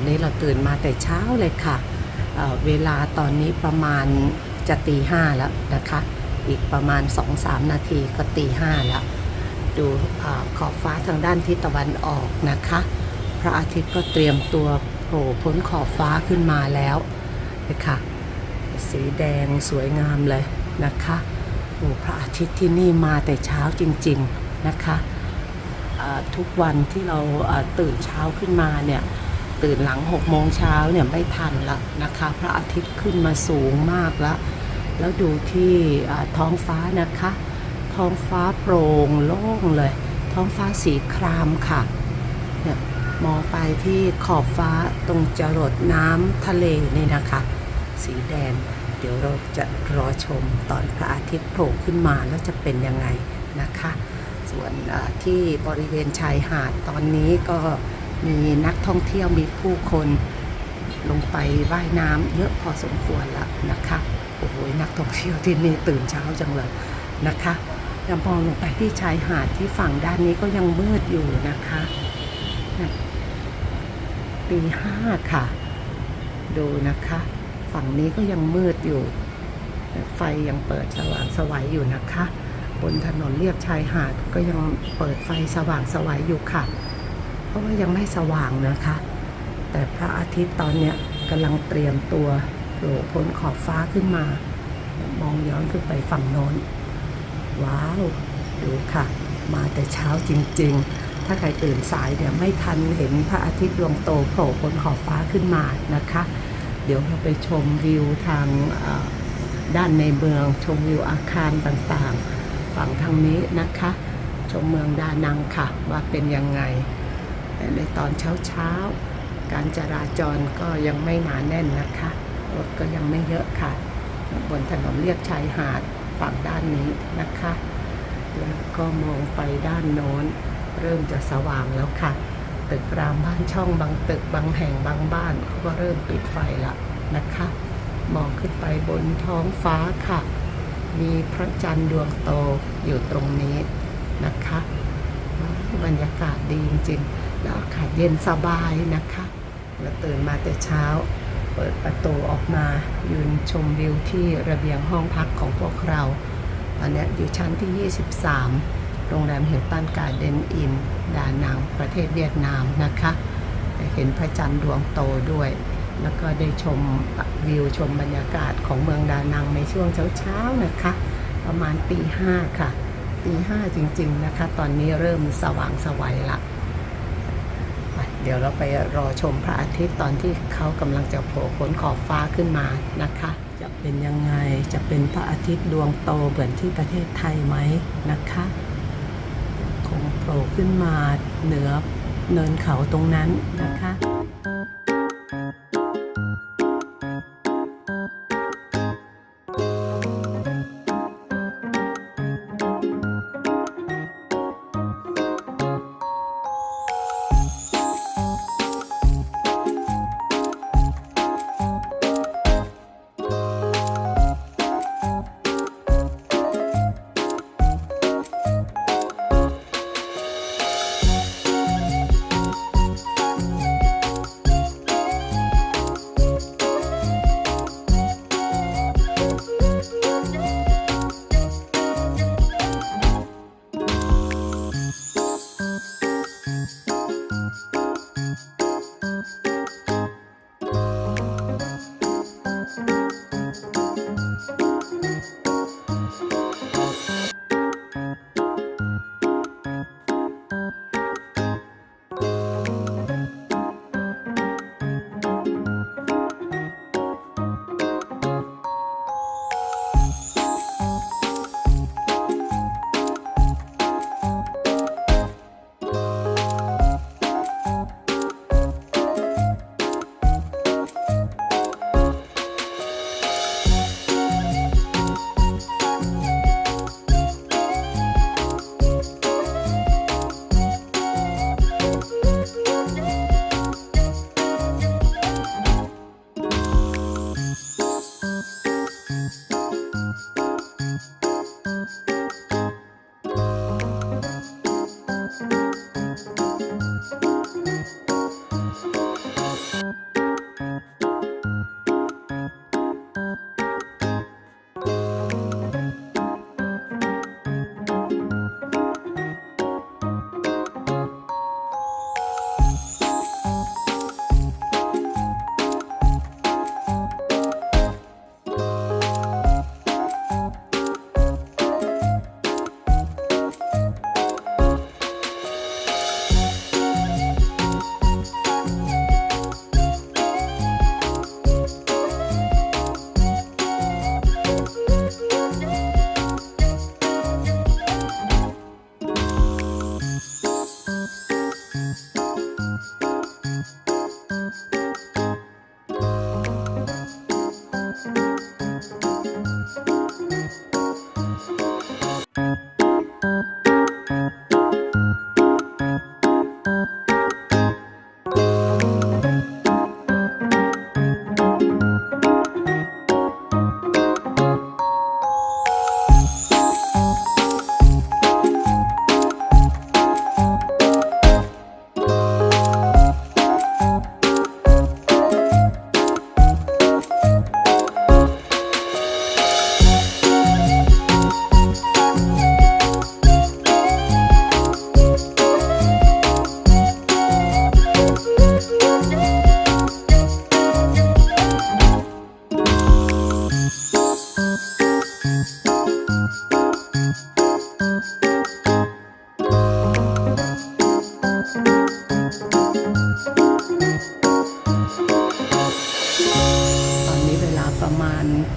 วันนี้เราตื่นมาแต่เช้าเลยค่ะเเวลาตอนนี้ประมาณจะตีห้าแล้วนะคะ อีกประมาณ 2-3 นาทีก็ตีห้าแล้ว ดูอขอบฟ้าทางด้านทิศตะวันออกนะคะ พระอาทิตย์ก็เตรียมตัวโผล่พ้นขอบฟ้าขึ้นมาแล้วนะคะสีแดงสวยงามเลยนะคะโอ้พระอาทิตย์ที่นี่มาแต่เช้าจริง ๆ นะคะทุกวันที่เราตื่นเช้าขึ้นมาเนี่ย ตื่นหลัง6โมงเช้าเนี่ยไม่ทันละนะคะ พระอาทิตย์ขึ้นมาสูงมากแล้ว แล้วดูที่ท้องฟ้านะคะ ท้องฟ้าโปร่งโล่งเลย ท้องฟ้าสีครามค่ะเนี่ยมองไปที่ขอบฟ้าตรงจรดน้ำทะเลนี่นะคะ สีแดงเดี๋ยวเราจะรอชมตอนพระอาทิตย์โผล่ขึ้นมาแล้วจะเป็นยังไงนะคะ ส่วนที่บริเวณชายหาดตอนนี้ก็ มีนักท่องเที่ยวมีผู้คนลงไปว่ายน้ำเยอะพอสมควรแล้วนะคะโอ้โหนักท่องเที่ยวที่นี่ตื่นเช้าจังเลยนะคะยังมองลงไปที่ชายหาดที่ฝั่งด้านนี้ก็ยังมืดอยู่นะคะตีห้าค่ะ ดูนะคะ ฝั่งนี้ก็ยังมืดอยู่ ไฟยังเปิดสว่างสวัยอยู่นะคะ บนถนนเลียบชายหาดก็ยังเปิดไฟสว่างสวัยอยู่ค่ะ เพราะว่ายังไม่สว่างนะคะ แต่พระอาทิตย์ตอนเนี้ยกำลังเตรียมตัวโผล่พ้นขอบฟ้าขึ้นมา มองย้อนขึ้นไปฝั่งโน้น ว้าว ดูค่ะ มาแต่เช้าจริง ๆ ถ้าใครตื่นสายเนี่ยไม่ทันเห็นพระอาทิตย์ดวงโตโผล่พ้นขอบฟ้าขึ้นมานะคะ เดี๋ยวเราไปชมวิวทางด้านในเมือง ชมวิวอาคารต่างๆ ฝั่งทางนี้นะคะ ชมเมืองดานังค่ะ ว่าเป็นยังไง ในตอนเช้าๆการจราจรก็ยังไม่หนาแน่นนะคะรถก็ยังไม่เยอะค่ะ บนถนนเลียบชายหาดฝั่งด้านนี้นะคะ แล้วก็มองไปด้านโน้น เริ่มจะสว่างแล้วค่ะ ตึกรามบ้านช่องบางตึกบางแห่งบางบ้านเขาก็เริ่มปิดไฟละนะคะ มองขึ้นไปบนท้องฟ้าค่ะ มีพระจันทร์ดวงโตอยู่ตรงนี้นะคะ บรรยากาศดีจริงๆ แล้วอากาศเย็นสบายนะคะเราตื่นมาแต่เช้า เปิดประตูออกมา ยืนชมวิวที่ระเบียงห้องพักของพวกเรา ตอนนี้อยู่ชั้นที่ 23 โรงแรมเฮลตันการ์เดนอิน ดานัง ประเทศเวียดนามนะคะ เห็นพระจันทร์ดวงโตด้วย แล้วก็ได้ชมวิวชมบรรยากาศของเมืองดานังในช่วงเช้าๆนะคะ ประมาณตีห้าค่ะ ตีห้าจริง ๆ นะคะ ตอนนี้เริ่มสว่างสวัยละเดี๋ยวเราไปรอชมพระอาทิตย์ตอนที่เขากำลังจะโผล่พ้นขอบฟ้าขึ้นมานะคะ จะเป็นยังไงจะเป็นพระอาทิตย์ดวงโตเหมือนที่ประเทศไทยไหมนะคะคงโผล่ขึ้นมาเหนือเนินเขาตรงนั้นนะคะ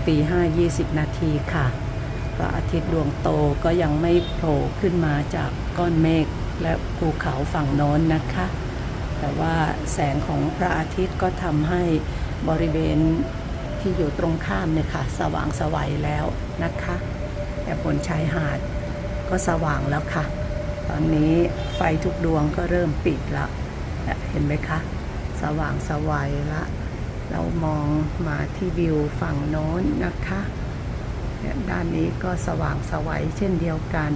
ตีห้ายี่สิบนาทีค่ะ พระอาทิตย์ดวงโตก็ยังไม่โผล่ขึ้นมาจากก้อนเมฆและภูเขาฝั่งโน้นนะคะ แต่ว่าแสงของพระอาทิตย์ก็ทำให้บริเวณที่อยู่ตรงข้ามเนี่ยค่ะ สว่างสวัยแล้วนะคะแต่บนชายหาดก็สว่างแล้วค่ะ ตอนนี้ไฟทุกดวงก็เริ่มปิดแล้วเนี่ยเห็นไหมคะ สว่างสวัยละ เรามองมาที่วิวฝั่งโน้นนะคะด้านนี้ก็สว่างสวัยเช่นเดียวกัน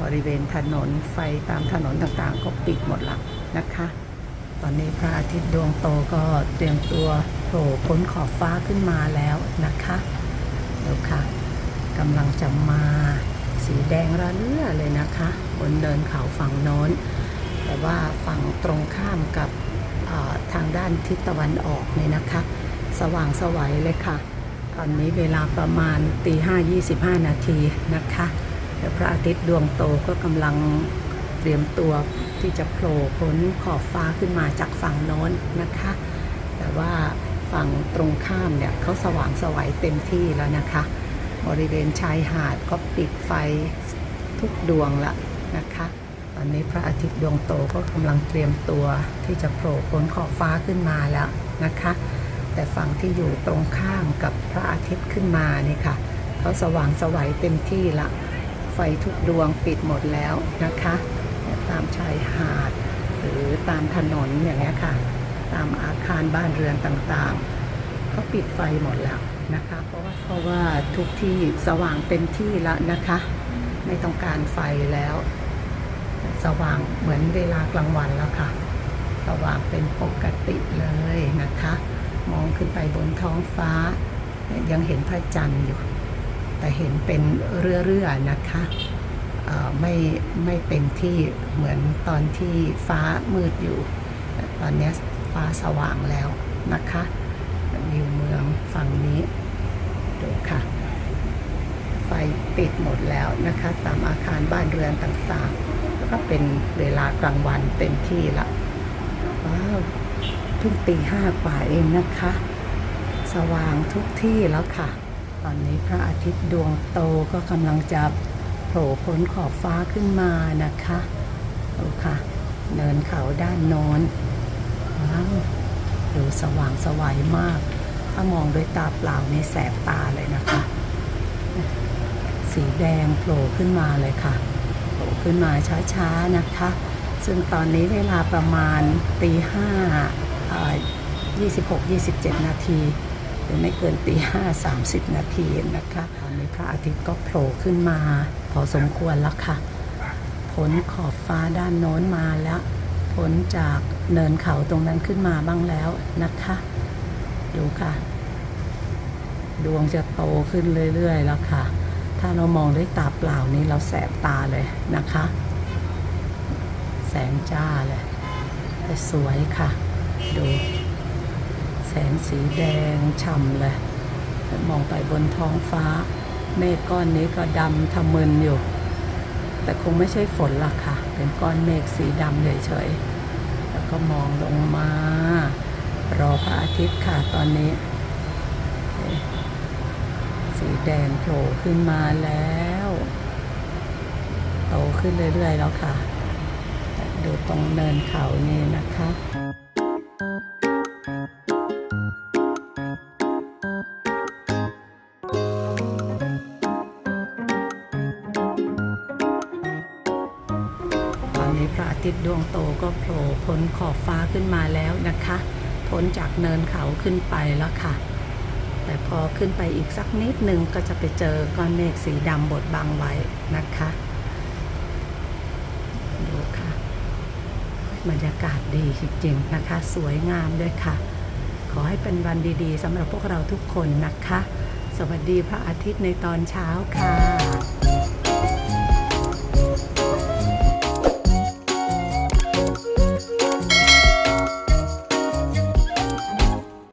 บริเวณถนนไฟตามถนนต่างๆ ก็ปิดหมดละนะคะ ตอนนี้พระอาทิตย์ดวงโตก็เตรียมตัวโผล่พ้นขอบฟ้าขึ้นมาแล้วนะคะเดี๋ยวค่ะกำลังจะมาสีแดงระเรื่อเลยนะคะ บนเนินเขาฝั่งโน้น แต่ว่าฝั่งตรงข้ามกับ ทางด้านทิศตะวันออกเนี่ยนะคะ สว่างสวัยเลยค่ะ ตอนนี้เวลาประมาณตีห้ายี่สิบห้านาทีนะคะเดี๋ยวพระอาทิตย์ดวงโตก็กำลังเตรียมตัวที่จะโผล่พ้นขอบฟ้าขึ้นมาจากฝั่งโน้นนะคะ แต่ว่าฝั่งตรงข้ามเนี่ยเขาสว่างสวัยเต็มที่แล้วนะคะ บริเวณชายหาดก็ปิดไฟทุกดวงละนะคะ ตอนนี้พระอาทิตย์ดวงโตก็กำลังเตรียมตัวที่จะโผล่พ้นขอบฟ้าขึ้นมาแล้วนะคะ แต่ฝั่งที่อยู่ตรงข้ามกับพระอาทิตย์ขึ้นมานี่ค่ะเขาสว่างสวัยเต็มที่ละ ไฟทุกดวงปิดหมดแล้วนะคะ ตามชายหาด หรือตามถนนอย่างเงี้ค่ะ ตามอาคารบ้านเรือนต่างๆเขาปิดไฟหมดแล้วนะคะ เพราะว่าเพราะว่าทุกที่สว่างเต็มที่แล้วนะคะ ไม่ต้องการไฟแล้ว สว่างเหมือนเวลากลางวันแล้วค่ะ สว่างเป็นปกติเลยนะคะ มองขึ้นไปบนท้องฟ้า ยังเห็นพระจันทร์อยู่ แต่เห็นเป็นเรื่อๆนะคะไม่ไม่เต็มที่เหมือนตอนที่ฟ้ามืดอยู่ ตอนนี้ฟ้าสว่างแล้วนะคะวิวเมืองฝั่งนี้ดูค่ะ ไฟปิดหมดแล้วนะคะ ตามอาคารบ้านเรือนต่างๆ ก็เป็นเวลากลางวันเต็มที่ละว้าวเพิ่งตีห้ากว่าเองนะคะ สว่างทุกที่แล้วค่ะ ตอนนี้พระอาทิตย์ดวงโตก็กำลังจะโผล่พ้นขอบฟ้าขึ้นมานะคะดูค่ะ เนินเขาด้านโน้นว้าวดูสว่างสวัยมาก ถ้ามองด้วยตาเปล่านี่แสบตาเลยนะคะ สีแดงโผล่ขึ้นมาเลยค่ะ ขึ้นมาช้าๆนะคะ ซึ่งตอนนี้เวลาประมาณตีห้ายี่สิบหกยี่สิบเจ็ดนาทีหรือไม่เกินตีห้าสามสิบนาทีนะคะตอนนี้พระอาทิตย์ก็โผล่ขึ้นมา พอสมควรแล้วค่ะพ้นขอบฟ้าด้านโน้นมาแล้วพ้นจากเนินเขาตรงนั้นขึ้นมาบ้างแล้วนะคะ ดูค่ะ ดวงจะโตขึ้นเรื่อยๆแล้วค่ะ ถ้าเรามองด้วยตาเปล่านี้เราแสบตาเลยนะคะ แสงจ้าเลยแต่สวยค่ะ ดู แสงสีแดงฉ่ำเลย มองไปบนท้องฟ้า เมฆก้อนนี้ก็ดำทะมึนอยู่ แต่คงไม่ใช่ฝนหรอกค่ะ เป็นก้อนเมฆสีดำเฉยๆแล้วก็มองลงมา รอพระอาทิตย์ค่ะตอนนี้ สีแดงโผล่ขึ้นมาแล้วโตขึ้นเรื่อยๆแล้วค่ะ ดูตรงเนินเขานี่นะคะตอนนี้พระอาทิตย์ดวงโตก็โผล่พ้นขอบฟ้าขึ้นมาแล้วนะคะ พ้นจากเนินเขาขึ้นไปแล้วค่ะ แต่พอขึ้นไปอีกสักนิดหนึ่งก็จะไปเจอก้อนเมฆสีดำบดบังไว้นะคะดูค่ะบรรยากาศดีจริงๆนะคะ สวยงามด้วยค่ะ ขอให้เป็นวันดีๆสำหรับพวกเราทุกคนนะคะ สวัสดีพระอาทิตย์ในตอนเช้าค่ะ